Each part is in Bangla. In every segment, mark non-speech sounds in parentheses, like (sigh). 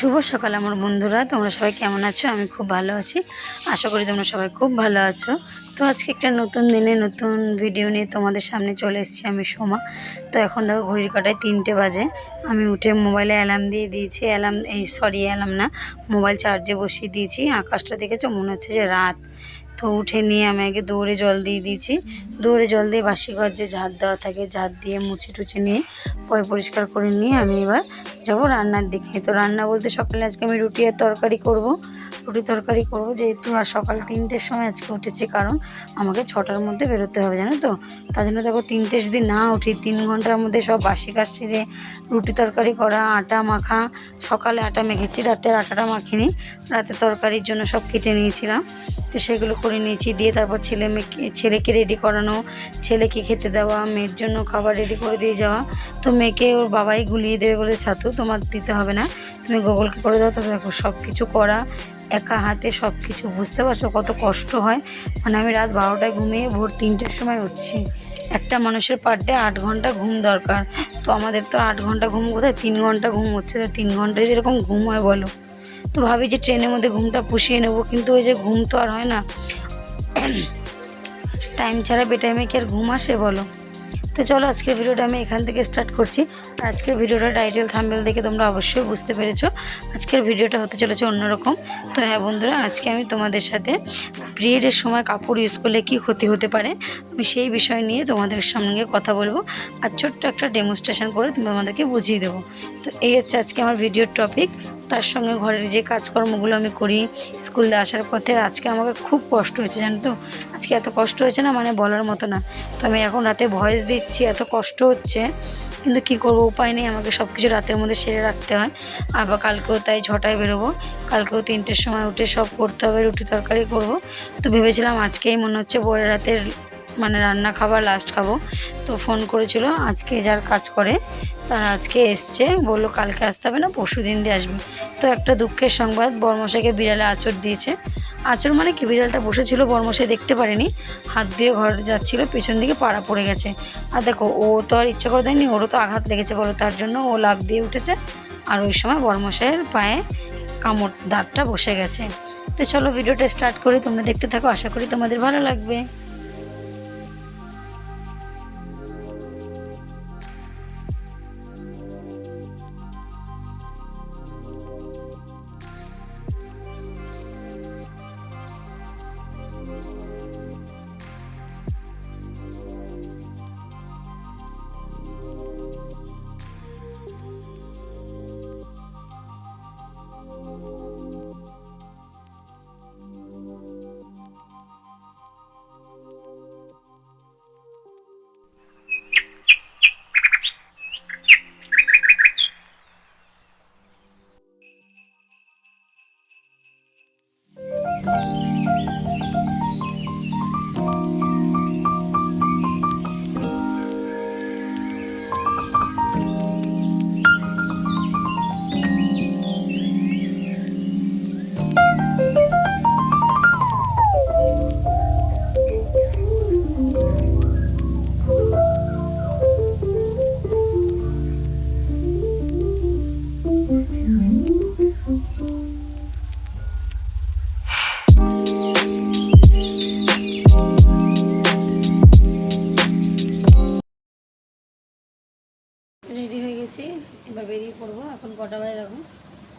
শুভ সকাল আমার বন্ধুরা। তোমরা সবাই কেমন আছো? আমি খুব ভালো আছি। আশা করি তোমরা সবাই খুব ভালো আছো। তো আজকে একটা নতুন দিনে নতুন ভিডিও নিয়ে তোমাদের সামনে চলে এসেছি আমি, সোমা। তো এখন দেখো ঘড়ির কাটায় তিনটে বাজে। আমি উঠে মোবাইলে অ্যালার্ম দিয়ে দিয়েছি। অ্যালার্ম এই সরি অ্যালার্ম না মোবাইল চার্জে বসিয়ে দিয়েছি। আকাশটা দেখেছ? মনে হচ্ছে যে রাত। তো উঠে নিয়ে আমি আগে দৌড়ে জল দিয়ে দিয়েছি। দৌড়ে জল দিয়ে বাসি ঘর যে ঝাঁট দেওয়া থাকে, ঝাঁট দিয়ে মুছে টুছে নিয়ে পয় পরিষ্কার করে নিয়ে আমি এবার যাব রান্নার দিকে। তো রান্না বলতে সকালে আজকে আমি রুটি আর তরকারি করব। রুটি তরকারি করব যেহেতু আর সকাল তিনটের সময় আজকে উঠেছি কারণ আমাকে ছটার মধ্যে বেরোতে হবে, জানো তো? তার জন্য দেখো তিনটে যদি না উঠি, তিন ঘণ্টার মধ্যে সব বাসি কাজ ছেড়ে রুটি তরকারি করা, আটা মাখা, সকালে আটা মেখেছি রাতের আটাটা মাখিনি, রাতে তরকারির জন্য সব কেটে নিয়েছিলাম। তো সেগুলো করে নিয়েছি, দিয়ে তারপর ছেলে মেয়েকে, ছেলেকে রেডি করানো, ছেলেকে খেতে দেওয়া, মেয়ের জন্য খাবার রেডি করে দিয়ে যাওয়া। তো মেয়েকে ওর বাবাই গুলিয়ে দেবে বলে ছাতু তোমার দিতে হবে না। তুমি গুগলকে করে দাও তো দেখো সব কিছু করা, একা হাতে সব কিছু বুঝতে পারছ কত কষ্ট হয়। মানে আমি রাত বারোটায় ঘুমিয়ে ভোর তিনটের সময় উঠছি। একটা মানুষের পার ডে আট ঘণ্টা ঘুম দরকার। তো আমাদের তো আট ঘণ্টা ঘুম কোথায়? তিন ঘণ্টা ঘুম হচ্ছে। তো তিন ঘন্টায় যেরকম ঘুম হয় বলো। তো ভাবি যে ট্রেনের মধ্যে ঘুমটা পুষিয়ে নেব, কিন্তু ওই যে ঘুম তো আর হয় না। (coughs) টাইম ছাড়া বেটাইমে কি আর ঘুম আসে বলো? তো চলো আজকের ভিডিওটা আমি এখান থেকে স্টার্ট করছি। আর আজকের ভিডিওটা টাইটেল থাম্বেল দেখে তোমরা অবশ্যই বুঝতে পেরেছ। আজকের ভিডিওটা হতে চলেছে অন্যরকম। তো হ্যাঁ বন্ধুরা, আজকে আমি তোমাদের সাথে পিরিয়ডের সময় কাপড় ইউজ করলে কী ক্ষতি হতে পারে, আমি সেই বিষয় নিয়ে তোমাদের সঙ্গে কথা বলব। আর ছোট্ট একটা ডেমনস্ট্রেশন করে তোমাদেরকে বুঝিয়ে দেবো। তো এই হচ্ছে আজকে আমার ভিডিওর টপিক তার সঙ্গে ঘরের যে কাজকর্মগুলো আমি করি স্কুল আসার পথে আজকে আমাকে খুব কষ্ট হয়েছে, জানো তো? আজকে এত কষ্ট হয়েছে না মানে বলার মতো না। তো আমি এখন রাতে ভয়েস দিচ্ছি, এত কষ্ট হচ্ছে। কিন্তু কি করব, উপায় নেই, আমাকে সব কিছু রাতের মধ্যে সেরে রাখতে হয়। আবার কালকেও তাই ছটায় বেরোবো। কালকেও তিনটের সময় উঠে সব করতে হবে, রুটি তরকারি করব। তো ভেবেছিলাম আজকেই মনে হচ্ছে বড় রাতের মানে রান্না খাবার লাস্ট খাব। তো ফোন করেছিল, আজকে যার কাজ করে তারা আজকে এসছে। বলল কালকে আসতে হবে না, পরশু দিন দিয়ে আসবে। তো একটা দুঃখের সংবাদ, বর্মশাইকে বিড়ালে আচর দিয়েছে। আচর মানে কি? বিড়ালটা বসেছিল, বর্মশাই দেখতে পারেনি। হাত দিয়ে ঘর যাচ্ছিল, পেছন দিকে পাড়া পড়ে গেছে। আর দেখো, ও তো আর ইচ্ছা করে দেয়নি, ওরও তো আঘাত লেগেছে বলো, তার জন্য ও লাভ দিয়ে উঠেছে। আর ওই সময় বর্মশাইয়ের পায়ে কামড় দাঁতটা বসে গেছে। তো চলো, ভিডিওটা স্টার্ট করি। তোমরা দেখতে থাকো, আশা করি তোমাদের ভালো লাগবে।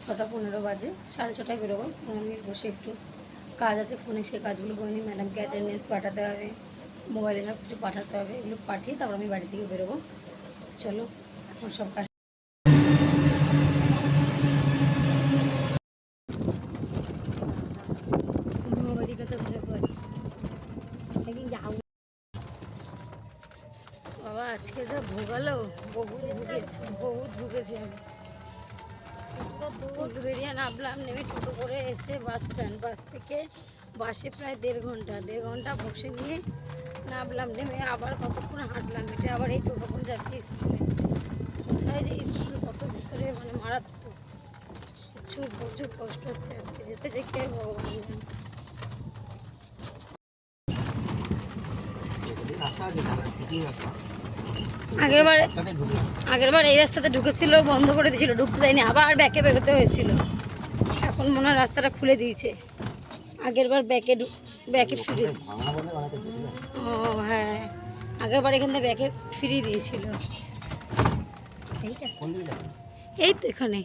ছটা পনেরো বাজে সাড়ে ছটায় বেরোবো। পনেরো মিনিট বসে একটু কাজ আছে ফোনে সেই কাজগুলো করে নিই। ম্যাডামকে অ্যাটেন্ডেন্স পাঠাতে হবে মোবাইলে সব কিছু পাঠাতে হবে এগুলো পাঠিয়ে তারপর আমি বাড়ি থেকে বেরোবো। চলো এখন সব কাজ বাবা আজকে যা ভোগালো বহুত ভুগেছি বহুত ভুগেছি আমি। টোটো নামলাম, নেমে টোটো করে এসে বাস স্ট্যান্ড বাস থেকে বাসে প্রায় দেড় ঘণ্টা দেড় ঘণ্টা বসে নিয়ে নামলাম, নেমে আবার কতক্ষণ হাঁটলাম এটা আবার এই টোটো করে যাচ্ছি স্কুলে। কোথায় যে স্কুল কত ভিতরে মানে মারাত্মক। প্রচুর প্রচুর কষ্ট হচ্ছে আজকে যেতে যেতে ভগবান জানে। রাখা আছে দাদা ফিটিং রাখা আগের বার আগের বার এই রাস্তাতে ঢুকেছিল, বন্ধ করে দিয়েছিল, ঢুকতে দেয়নি, আবার ব্যাকে বেরোতে হয়েছিল। এখন মনে হয় রাস্তাটা খুলে দিয়েছে। আগের বার ব্যাকে ব্যাকে ফিরে। ও হ্যাঁ। আগের বার এখান থেকে ব্যাকে ফিরিয়ে দিয়েছিল। এই তো এখানে।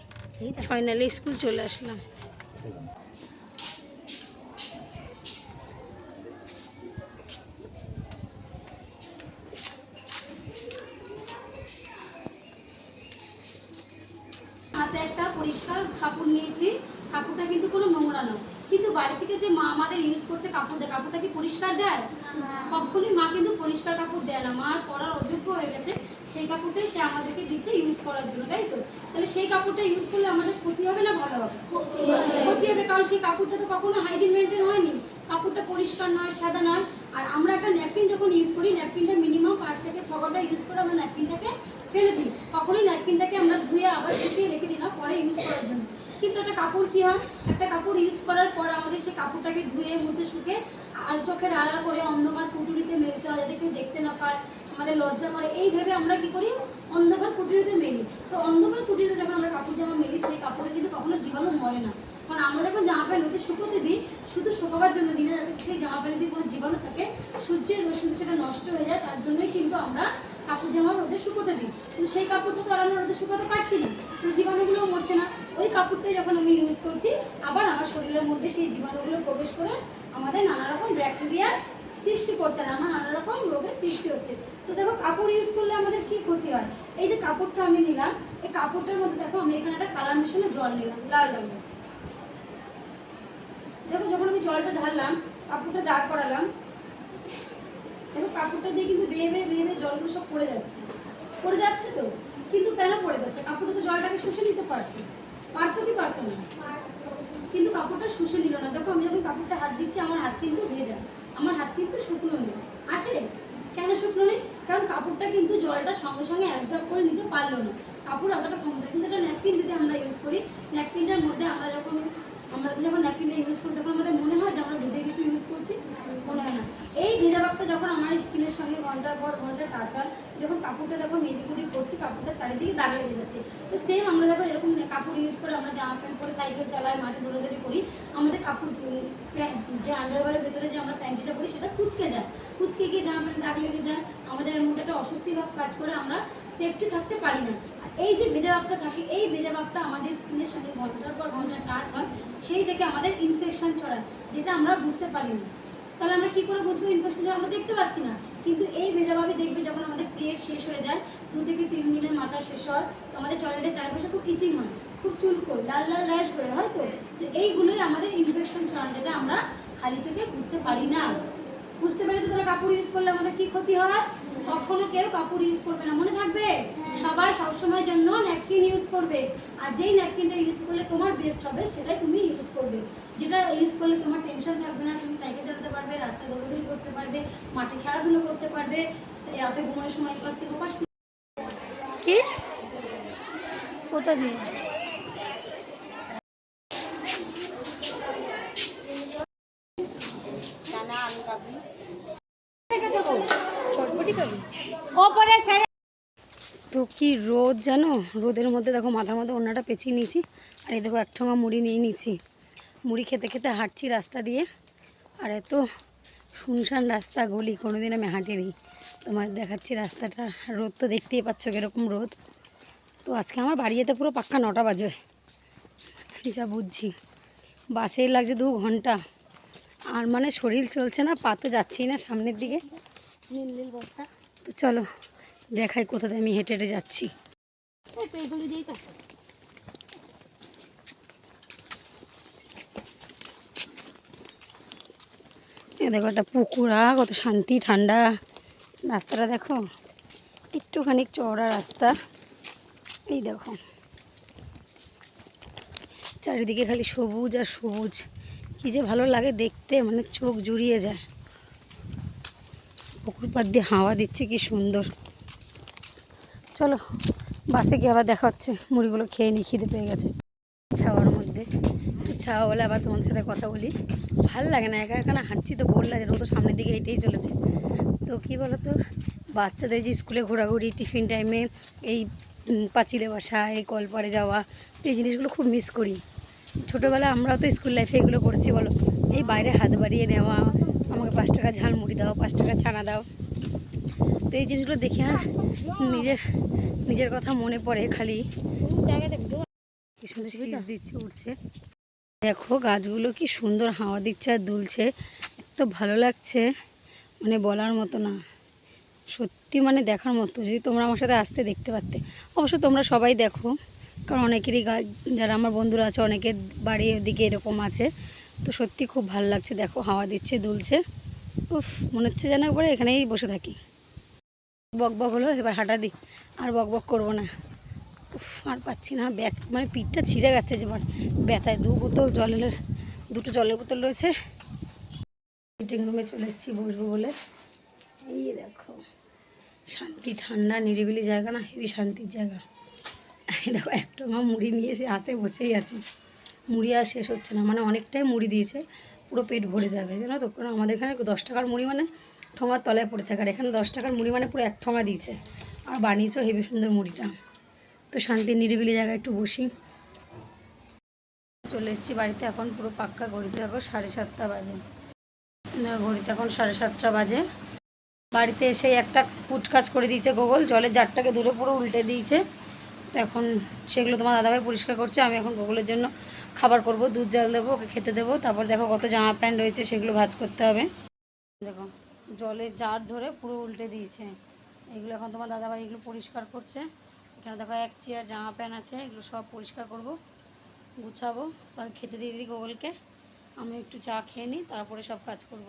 ফাইনালি স্কুল চলে আসলাম। পরিষ্কার কাপড় নিয়েছি কাপড়টা কিন্তু কোনো নোংরা নয়। কিন্তু বাড়ি থেকে যে মা আমাদের ইউজ করতে কাপড় দেয় কাপড়টা কি পরিষ্কার দেয়? কখনই মা কিন্তু পরিষ্কার কাপড় দেয় না। মা পরার অযোগ্য হয়ে গেছে সেই কাপড়টাই সে আমাদেরকে দিচ্ছে ইউজ করার জন্য তাই তো? তাহলে সেই কাপড়টা ইউজ করলে আমাদের ক্ষতি হবে না ভালো হবে? ক্ষতি হবে। কারণ সেই কাপড়টা তো কখনো হাইজিন মেনটেন হয়নি। কাপড়টা পরিষ্কার নয় সাদা নয়। আর আমরা একটা ন্যাপকিন যখন ইউজ করি ন্যাপকিনটা মিনিমাম পাঁচ থেকে ছ ঘণ্টা ইউজ করে আমরা ন্যাপকিনটাকে ফেলে দিই। কখনোই ন্যাপকিনটাকে আমরা ধুয়ে আবার শুকিয়ে রেখে দিলাম পরে ইউজ করার জন্য। কিন্তু একটা কাপড় কি হয়? একটা কাপড় ইউজ করার পর আমাদের সেই কাপড়টাকে ধুয়ে, মুছে, শুকে, আর চোখের আড়াল করে অন্ধকার কুটুরিতে মেলতে হয়, যাতে কেউ দেখতে না পায়, আমাদের লজ্জা করে। এই ভেবে আমরা কি করি? অন্ধকার কুটিরিতে মেলি। তো অন্ধকার কুটিরিতে যখন আমরা কাপড় জামা মেলি, সেই কাপড়ে কিন্তু কখনো জীবাণু মরে না। কারণ আমরা যখন জামা প্যান্ট ওকে শুকোতে দিই, শুধু শুকোবার জন্য দিনে যাতে সেই জামা প্যান্টে যদি কোনো জীবাণু থাকে, সূর্যের রশ্মিতে সেটা নষ্ট হয়ে যায়, তার জন্যই কিন্তু আমরা কাপড় জামা রোদে শুকোতে দিই কিন্তু সেই কাপড়টা তো আর আমরা রোদে শুকাতে পারছি না। তো জীবাণুগুলোও মরছে না। ওই কাপড়টাই যখন আমি ইউজ করছি, আবার আমার শরীরের মধ্যে সেই জীবাণুগুলো প্রবেশ করে আমাদের নানা রকম ব্যাকটেরিয়ার সৃষ্টি করছে আর আমার নানা রকম রোগের সৃষ্টি হচ্ছে। তো দেখো, কাপড় ইউজ করলে আমাদের কি ক্ষতি হয়? এই যে কাপড়টা আমি নিলাম, এই কাপড়টার মধ্যে দেখো, আমি এখানে একটা কালার মেশানো জল নিলাম, লাল রঙের। দেখো, যখন আমি জলটা ঢাললাম, কাপড়টা দাঁড় করালাম দেখো কাপড়টা দিয়ে কিন্তু বেয়ে বেয়ে বেয়ে বেয়ে জলগুলো সব পড়ে যাচ্ছে। পড়ে যাচ্ছে তো? কিন্তু কেন পড়ে যাচ্ছে? কাপড়টা তো জলটাকে শুষে নিতে পারতো। পারতো কি পারতো না? কিন্তু কাপড়টা শুষে নিল না। দেখো, আমি যখন কাপড়টা হাত দিচ্ছি, আমার হাত কিন্তু ভেজা। আমার হাত কিন্তু শুকনো নেই। আছে? কেন শুকনো নেই? কারণ কাপড়টা কিন্তু জলটা সঙ্গে সঙ্গে অ্যাবজর্ব করে নিতে পারল না। কাপড় অতটা ক্ষমতা কিন্তু একটা ন্যাপকিন যদি আমরা ইউজ করি ন্যাপকিনটার মধ্যে আমরা যখন আমরা যখন ন্যাপকিনটা ইউজ করি, তখন আমাদের মনে হয় যে আমরা ভেজে কিছু ইউজ করছি। মনে হয় না। এই ভেজা ভাবটা যখন আমার স্কিনের সঙ্গে ঘণ্টার পর ঘণ্টা টাচ হয়, যখন কাপড়টা দেখো এদিক ওদিক করছি, কাপড়টা চারিদিকে দাগ লেগে যাচ্ছে। তো সেম আমরা যখন এরকম কাপড় ইউজ করে আমরা জামা প্যান্ট পরে সাইকেল চালাই মাঠে দৌড়াদৌড়ি করি। আমাদের কাপড় যে আন্ডারওয়ারের ভেতরে যে আমরা প্যান্টিটা পরি, সেটা কুচকে যায়। কুচকে গিয়ে জামা প্যান্ট দাগ লেগে যায়। আমাদের মধ্যে একটা অস্বস্তি ভাব কাজ করে। আমরা সেফটি থাকতে পারি না। এই যে ভেজা ভাবটা থাকে, এই ভেজা ভাবটা আমাদের স্কিনের সঙ্গে ঘণ্টার পর ঘণ্টা টাচ হয়, সেই থেকে আমাদের ইনফেকশন ছড়ায়, যেটা আমরা বুঝতে পারি না। তাহলে আমরা কী করে বুঝব ইনফেকশন ছড়া আমরা দেখতে পাচ্ছি না। কিন্তু এই ভেজাভাবে দেখবে যখন আমাদের পিরিয়ড শেষ হয়ে যায়, দু থেকে তিন দিনের মাথা শেষ হয় আমাদের টয়লেটের চারপাশে খুব ইচিং হয়, খুব চুলকোয় লাল লাল র্যাশ করে হয় তো তো এইগুলোই আমাদের ইনফেকশন ছড়ানো, যেটা আমরা খালি চোখে বুঝতে পারি না। বুঝতে পেরেছ তাহলে কাপড় ইউজ করলে আমাদের কি ক্ষতি হয়? কখনো কেউ কাপড় ইউজ করবে না মনে থাকবে? সবাই সবসময়ের জন্য ন্যাপকিন ইউজ করবে। আর যেই ন্যাপকিনটা ইউজ করলে তোমার বেস্ট হবে সেটাই তুমি ইউজ করবে। যেটা ইউজ করলে তোমার টেনশন থাকবে না তুমি সাইকেল চালাতে পারবে রাস্তায় দৌড়াদৌড়ি করতে পারবে মাঠে খেলাধুলো করতে পারবে রাতে ঘুমানোর সময় এপাশ থেকে ওপাশ কি? কোথা দিয়ে চটপটি খাবি তো কি রোদ জানো? রোদের মধ্যে দেখো মাথার মধ্যে অন্যটা পেঁচিয়ে নিয়েছি। আর এই দেখো এক ঠোঙা মুড়ি নিয়ে নিয়েছি। মুড়ি খেতে খেতে হাঁটছি রাস্তা দিয়ে। আর এত শুনশান রাস্তা, গলি, কোনোদিন আমি হাঁটিনি। তোমার দেখাচ্ছি রাস্তাটা। রোদ তো দেখতেই পাচ্ছ কীরকম রোদ। তো আজকে আমার বাড়ি যেতে পুরো পাক্কা নটা বাজবে যা বুঝছি। বাসে লাগছে দু ঘণ্টা। আর মানে শরীর চলছে না পা তো যাচ্ছেই না সামনের দিকে। নীল নীল বস্তা তো চলো, দেখাই কোথা দিয়ে আমি হেঁটে হেঁটে যাচ্ছি। দেখো একটা পুকুরা কত শান্তি, ঠান্ডা। রাস্তাটা দেখো, একটুখানি চওড়া রাস্তা। এই দেখো, চারিদিকে খালি সবুজ আর সবুজ। কী যে ভালো লাগে দেখতে মানে চোখ জুড়িয়ে যায়। পুকুর পাড় দিয়ে হাওয়া দিচ্ছে, কি সুন্দর। চলো, বাসে গিয়ে আবার দেখা হচ্ছে। মুড়িগুলো খেয়ে নিই, খিদে পেয়ে গেছে। ছাওয়ার মধ্যে। একটু ছাওয়া বলে আবার তোমার সাথে কথা বলি। ভালো লাগে না, একা একা হাঁটছি তো বোর লাগে রোদ সামনের দিকে হেঁটেই চলেছে। তো কী বলো তো বাচ্চাদের যে স্কুলে ঘোরাঘুরি, টিফিন টাইমে এই পাঁচিলে বসা, এই কলপারে যাওয়া, এই জিনিসগুলো খুব মিস করি। ছোটোবেলায় আমরাও তো স্কুল লাইফে এগুলো করছি বলো। এই বাইরে হাত বাড়িয়ে নেওয়া আমাকে পাঁচ টাকা ঝাল মুড়ি দাও পাঁচ টাকা ছানা দাও। তো এই জিনিসগুলো দেখে আর নিজের নিজের কথা মনে পড়ে খালি। কি সুন্দর শীষ দিচ্ছে উঠছে দেখো গাছগুলো কি সুন্দর হাওয়া দিচ্ছে আর দুলছে। এত ভালো লাগছে মানে বলার মতো না। সত্যি মানে দেখার মতো যদি তোমরা আমার সাথে আসতে দেখতে পারতে। অবশ্য তোমরা সবাই দেখো। কারণ অনেকেরই যারা আমার বন্ধুরা আছে অনেকের বাড়ির ওদিকে এরকম আছে। তো সত্যি খুব ভালো লাগছে দেখো হাওয়া দিচ্ছে দুলছে। উফ মনে হচ্ছে যেন একবারে এখানেই বসে থাকি। বক বক হলো এবার হাঁটা দিই আর বক বক করব না। উফ, আর পাচ্ছি না। ব্যাগ মানে পিঠটা ছিঁড়ে গেছে যেবার ব্যথায় দু বোতল জলের দুটো জলের বোতল রয়েছে। মিটিং রুমে চলে এসেছি বসবো বলে। এই দেখো শান্তি ঠান্ডা নিরিবিলি জায়গা না হেবি শান্তির জায়গা। দেখো, একটা মা মুড়ি নিয়ে এসে হাতে বসেই আছি। মুড়ি আর শেষ হচ্ছে না মানে অনেকটাই মুড়ি দিয়েছে, পুরো পেট ভরে যাবে, জানো তো? কারণ আমাদের এখানে দশ টাকার মুড়ি মানে ঠোঙার তলায় পড়ে থাকে, আর এখানে দশ টাকার মুড়ি মানে পুরো এক ঠোঙা দিয়েছে। আর বানিয়েছেও হেবি সুন্দর মুড়িটা। তো শান্তি নিরিবিলি জায়গায় একটু বসি। চলে এসেছি বাড়িতে, এখন পুরো পাক্কা ঘড়িতে, দেখো সাড়ে সাতটা বাজে। ঘড়িতে এখন সাড়ে সাতটা বাজে। বাড়িতে এসে একটা পুট কাজ করে দিয়েছে গোগল, জলের জারটাকে দূরে পুরো উল্টে দিয়েছে। তো এখন সেগুলো তোমার দাদাভাই পরিষ্কার করছে, আমি এখন গোগলের জন্য খাবার করব, দুধ জাল দেবো, ওকে খেতে দেবো, তারপর দেখো কত জামা প্যান্ট রয়েছে, সেগুলো ভাজ করতে হবে। দেখো জলের জার ধরে পুরো উল্টে দিয়েছে। এগুলো এখন তোমার দাদাভাই এগুলো পরিষ্কার করছে। এখানে দেখো এক চেয়ার জামা প্যান্ট আছে, এগুলো সব পরিষ্কার করব, গুছাবো তাকে খেতে দিয়ে দিই গোগলকে আমি একটু চা খেয়ে নিই, তারপরে সব কাজ করব।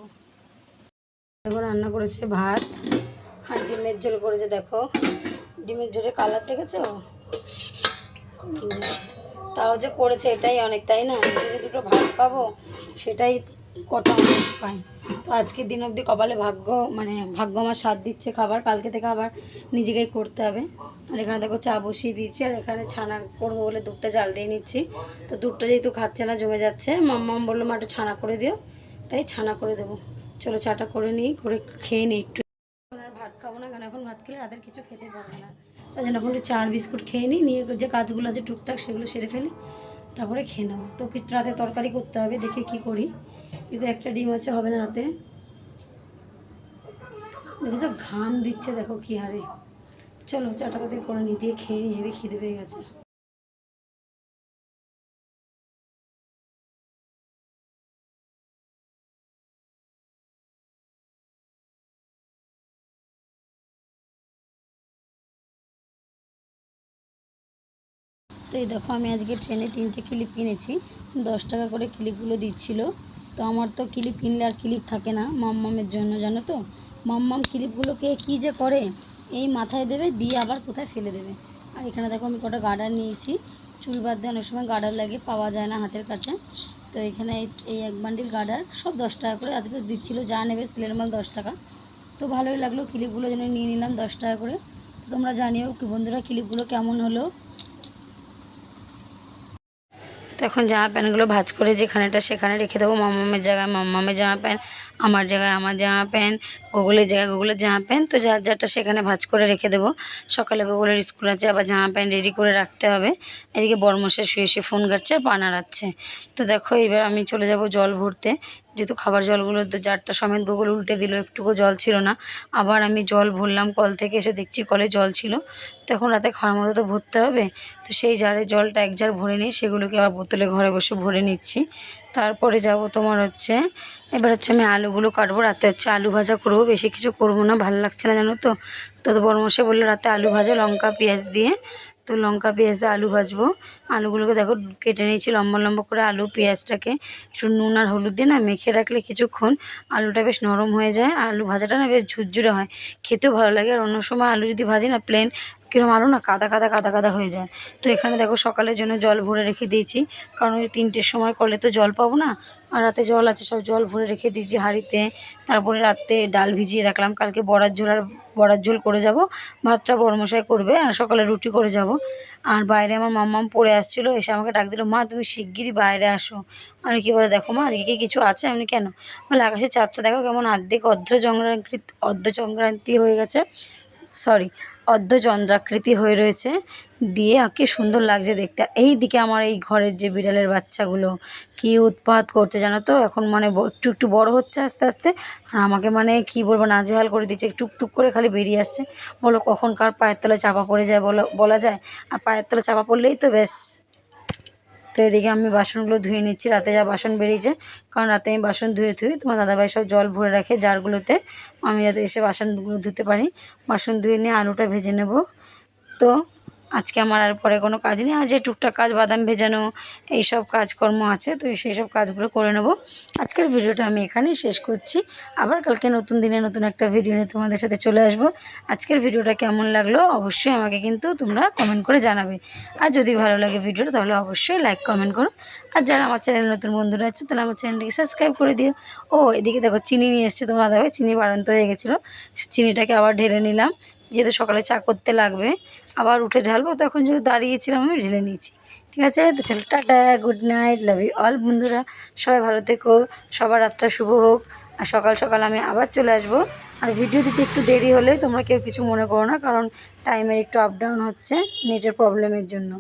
দেখো রান্না করেছে ভাত, আর ডিমের ঝোল করেছে, দেখো। ডিমের ঝোলে কালার দেখেছ? তাও যে করেছে এটাই অনেক, তাই না? যে দুটো ভাত পাবো, সেটাই কটা অনেক পাই। তো আজকের দিন অবধি কপালে ভাগ্য মানে ভাগ্য আমার সাথ দিচ্ছে খাবার, কালকে থেকে আবার নিজেকেই করতে হবে। আর এখানে দেখো চা বসিয়ে দিয়েছি, আর এখানে ছানা করব বলে দুধটা জাল দিয়ে নিচ্ছি। তো দুধটা যেহেতু খাচ্ছে না, জমে যাচ্ছে, মাম্মাম বলল, মা, একটু ছানা করে দিও। তাই ছানা করে দেবো। চলো চাটা করে নিই, করে খেয়ে নিই একটু। আর ভাত খাব না, কারণ এখন ভাত খেলে রাতের কিছু খেতে পারবে না। তাই জন্য এখন একটু চার বিস্কুট খেয়ে নিই, নিয়ে যে কাজগুলো আছে টুকটাক সেগুলো সেরে ফেলি, তারপরে খেয়ে নেব। তো কিছু রাতে তরকারি করতে হবে, দেখে কি করি। কিন্তু একটা ডিম আছে, হবে না রাতে। দেখেছ ঘাম দিচ্ছে, দেখো কি হারে। চলো, চাটা তাদের করে নিই দিয়ে খেয়ে নিয়ে খিদে পেয়ে গেছে। তো এই দেখো, আমি আজকে ট্রেনে তিনটে ক্লিপ কিনেছি। দশ টাকা করে ক্লিপগুলো দিচ্ছিল। তো আমার তো ক্লিপ কিনলে আর ক্লিপ থাকে না মাম্মামের জন্য, জানো তো? মাম্মাম ক্লিপগুলোকে কী যে করে, এই মাথায় দেবে, দিয়ে আবার কোথায় ফেলে দেবে? আর এখানে দেখো, আমি কটা গার্ডার নিয়েছি। চুল বাদ দিয়ে অনেক সময় গার্ডার লাগে, পাওয়া যায় না হাতের কাছে। তো এখানে এই- এক বান্ডিল গার্ডার সব দশ টাকা করে আজকে দিচ্ছিল, যা নেবে সিলের মাল দশ টাকা। তো ভালোই লাগল, ক্লিপগুলো যেন নিয়ে নিলাম দশ টাকা করে। তো তোমরা জানিও কি বন্ধুরা, ক্লিপগুলো কেমন হলো? তো এখন জামা প্যান্টগুলো ভাজ করে যেখানেটা সেখানে রেখে দেবো মামামের জায়গায়, মামামের জামা প্যান্ট। আমার জায়গায় আমার জামা প্যান্ট, গুগলের জায়গায় গুগলের জামা প্যান্ট, তো যার যারটা সেখানে ভাঁজ করে রেখে দেবো। সকালে গুগলের স্কুল আছে, আবার জামা প্যান্ট রেডি করে রাখতে হবে। এদিকে বর্মশে শুয়ে শুয়ে ফোন কাটছে আর পা নাড়াচ্ছে। তো দেখো, এবার আমি চলে যাব জল ভরতে। যেহেতু খাবার জলগুলো তো জারটা সমেত গুগল উল্টে দিল, একটুকু জল ছিল না। আবার আমি জল ভরলাম, কল থেকে এসে দেখছি কলে জল ছিল। তো এখন রাতে খাওয়ার মতো তো ভরতে হবে। তো সেই জারে জলটা এক জার ভরে নিয়ে সেগুলোকে আবার বোতলে ঘরে বসে ভরে নিচ্ছি। তারপরে যাব তোমার হচ্ছে, এবার হচ্ছে আমি আলুগুলো কাটবো, রাতে হচ্ছে আলু ভাজা করব, বেশি কিছু করব না, ভালো লাগছে না জানো তো? তো তো বড় মশাই বলল রাতে আলু ভাজা লঙ্কা, পেঁয়াজ দিয়ে, তো লঙ্কা, পেঁয়াজ দিয়ে আলু ভাজবো। আলুগুলোকে দেখো কেটে নিয়েছি, লম্বা লম্বা করে আলু, পেঁয়াজটাকে একটু নুন আর হলুদ দিয়ে না মেখে রাখলে কিছুক্ষণ আলুটা বেশ নরম হয়ে যায় আলু ভাজাটা না বেশ ঝুরঝুরে হয়। খেতেও ভালো লাগে, আর অন্য সময় আলু যদি ভাজি না প্লেন কিরম আলু না, কাদা কাদা কাদা কাদা হয়ে যায়। তো এখানে দেখো সকালের জন্য জল ভরে রেখে দিয়েছি, কারণ ওই তিনটের সময় কলে তো জল পাবো না। আর রাতে জল আছে, সব জল ভরে রেখে দিয়েছি হাঁড়িতে। তারপরে রাতে ডাল ভিজিয়ে রাখলাম, কালকে বড়ার ঝোল আর বড়ার ঝোল করে যাব। ভাতটা বড়মশাই করবে, আর সকালে রুটি করে যাব। আর বাইরে আমার মাম্মাম পড়ে আসছিল, এসে আমাকে ডাক দিল, মা, তুমি শিগগিরই বাইরে আসো। আমি কি বলে, দেখো মা, আজকে কি কিছু আছে? আমি কেন? বলে, আকাশের চাপটা দেখো কেমন আর্ধেক অর্ধ চন্দ্রাকৃতি অর্ধ চন্দ্রান্তি হয়ে গেছে। সরি অর্ধ চন্দ্রাকৃতি হয়ে রয়েছে। দিয়ে কি সুন্দর লাগছে দেখতে। এই দিকে আমার এই ঘরের যে বিড়ালের বাচ্চাগুলো, কি উৎপাত করছে জানো তো? এখন মানে একটু একটু বড় হচ্ছে আস্তে আস্তে। আর আমাকে মানে কি বলব, নাজেহাল করে দিচ্ছে। টুকটুক টুক করে খালি বেরিয়ে আসছে। বলো কখন কার পায়ের তলায় চাপা পড়ে যায় বলা বলা যায়? আর পায়ের তলায় চাপা পড়লেই তো বেশ। তো এদিকে আমি বাসনগুলো ধুয়ে নিচ্ছি, রাতে যা বাসন বেরিয়েছে। কারণ রাতে আমি বাসন ধুয়ে ধুয়ে তোমার দাদাভাই সব জল ভরে রাখে জারগুলোতে। আমি যাতে এসে বাসনগুলো ধুতে পারি। বাসন ধুয়ে নিয়ে আলুটা ভেজে নেব। তো আজকে আমার আর পরে কোনো কাজ নেই। আর যে টুকটাক কাজ বাদাম ভেজানো এইসব কাজকর্ম আছে, তো সেই সব কাজগুলো করে নেব। আজকের ভিডিওটা আমি এখানেই শেষ করছি। আবার কালকে নতুন দিনে নতুন একটা ভিডিও নিয়ে তোমাদের সাথে চলে আসব। আজকের ভিডিওটা কেমন লাগল অবশ্যই আমাকে কিন্তু তোমরা কমেন্ট করে জানাবে। আর যদি ভালো লাগে ভিডিওটা, তাহলে অবশ্যই লাইক কমেন্ট করো। আর যারা আমার চ্যানেলে নতুন বন্ধুরা আছে, তাহলে আমার চ্যানেলটাকে সাবস্ক্রাইব করে দিও। ও, এদিকে দেখো চিনি নিয়ে এসছে তোমার দাদাভাই। চিনি বাড়ন্ত হয়ে গেছিল। চিনিটাকে আবার ঢেলে নিলাম। যেহেতু সকালে চা করতে লাগবে আবার উঠে ঢালবো। তখন যদি দাঁড়িয়েছিলাম আমি ঢেলে নিয়েছি। ঠিক আছে? তো চলো, tata, good night, love you all বন্ধুরা। সবাই ভালো থেকো, সবার রাতটা শুভ হোক। আর সকাল সকাল আমি আবার চলে আসব। আর ভিডিও দিতে একটু দেরি হলে তোমরা কেউ কিছু মনে করো না, কারণ টাইমের একটু আপ ডাউন হচ্ছে নেটের প্রবলেমের জন্য।